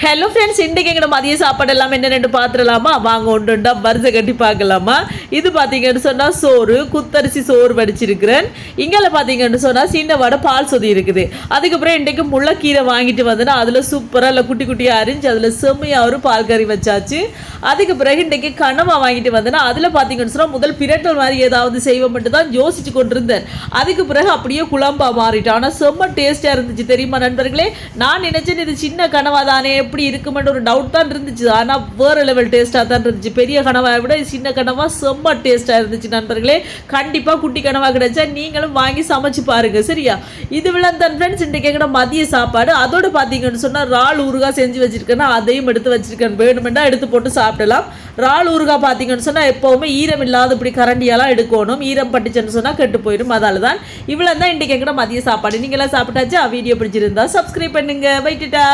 Hello friends இன்றைக்கு எங்கட மதிய சாப்பாடு எல்லாம் என்னென்னு பார்த்துடலாமா? வாங்க ஒன்று ஒன்றா வரிசை கட்டி பார்க்கலாமா? இது பார்த்தீங்கன்னு சொன்னால் சோறு குத்தரிசி சோறு வடிச்சிருக்கிறேன். இங்கே பார்த்தீங்கன்னு சொன்னால் சின்ன வடை பால் சொதி இருக்குது. அதுக்கப்புறம் இன்றைக்கு முள்ளக்கீரை வாங்கிட்டு வந்தேன்னா அதில் சூப்பராக இல்லை குட்டி குட்டியாக அரிஞ்சு அதில் செம்மையாக ஒரு பால் கறி வச்சாச்சு. அதுக்கு பிறகு இன்றைக்கு கனவா வாங்கிட்டு வந்தேன்னா அதில் பார்த்தீங்கன்னு சொன்னால் முதல் பிரட்டல் மாதிரி ஏதாவது செய்வோம் மட்டும் தான் யோசிச்சு கொண்டிருந்தேன். அதுக்கு பிறகு அப்படியே குழம்பா மாறிட்டேன். ஆனால் செம்ம டேஸ்ட்டாக இருந்துச்சு தெரியுமா நண்பர்களே? நான் நினச்சேன்னு இது சின்ன கனவா தானே எப்படி இருக்குமென்ற ஒரு டவுட் தான் இருந்துச்சு. ஆனால் வேறு லெவல் டேஸ்ட்டாக தான் இருந்துச்சு. பெரிய கனவாக விட சின்ன கனவாக செம்ம டேஸ்ட்டாக இருந்துச்சு நண்பர்களே. கண்டிப்பாக குட்டி கனவாக கிடைச்சா நீங்களும் வாங்கி சமைச்சு பாருங்கள் சரியா? இது விளந்தன் ஃப்ரெண்ட்ஸ் இன்றைக்கு எங்கட மதிய சாப்பாடு. அதோடு பார்த்தீங்கன்னு சொன்னால் இறால் ஊறுகாய் செஞ்சு வச்சுருக்கேன்னா அதையும் எடுத்து வச்சிருக்கேன். வேணுமெண்டா எடுத்து போட்டு சாப்பிடலாம். இறால் ஊறுகாய் பார்த்தீங்கன்னு சொன்னால் எப்போவுமே ஈரம் இல்லாத இப்படி கரண்டியெல்லாம் எடுக்கணும். ஈரம் பட்டுச்சுன்னு சொன்னால் கெட்டு போயிடும். அதால் தான் இவ்வளோ தான் இன்றைக்கு எங்கட மதிய சாப்பாடு. நீங்களாம் சாப்பிட்டாச்சா? வீடியோ பிடிச்சிருந்தா சப்ஸ்கிரைப் பண்ணுங்க. வைட்டுட்டா.